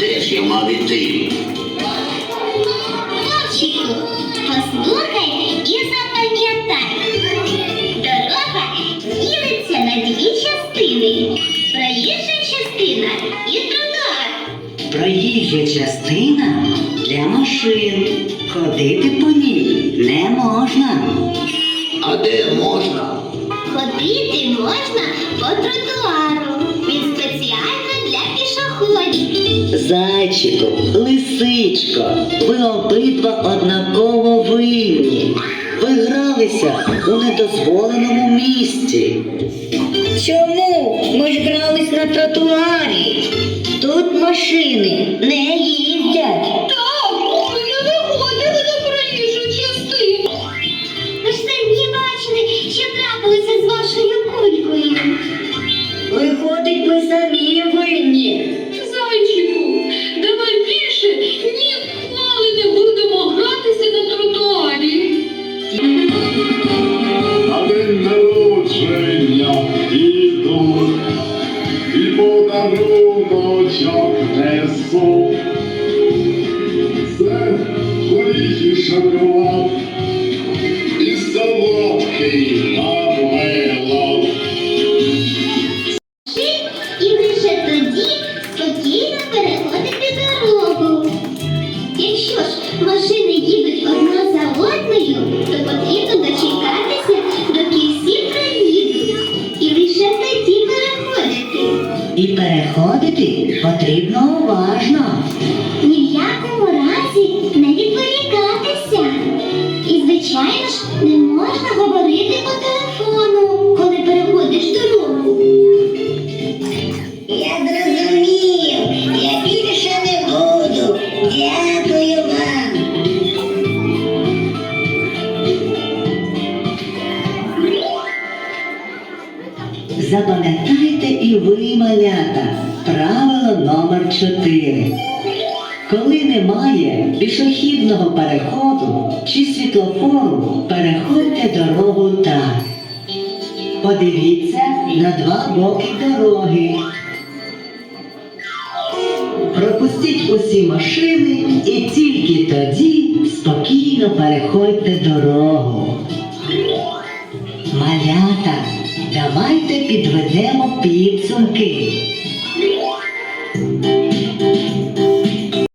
де ж я мав іти? Хлопчику, послухайте і запам'ятайте. Дорога ділиться на дві частини. Проїжджа частина і тротуар. Проїжджа частина для машин. Ходити по ній не можна. А де можна? Ходити можна по тротуару. Зайчику, лисичко, ви обидва однаково винні. Ви гралися у недозволеному місці. Чому? Ми ж грались на тротуарі. Тут машини не їздять. Так, ми не виходили на проїжджу частину. Ви ж самі бачили, що трапилося з вашою кулькою. Виходить, ми самі винні. Подаруночок несу. Це горіхи шоколад і солодкий І переходити потрібно уважно. Ні в якому разі не відволікатися. І, звичайно ж, не можна говорити по телефону, Запам'ятайте і ви, малята, правило номер 4. Коли немає пішохідного переходу чи світлофору, переходьте дорогу так. Подивіться на два боки дороги. Пропустіть усі машини і тільки тоді спокійно переходьте дорогу. Малята, Давайте підведемо підсумки.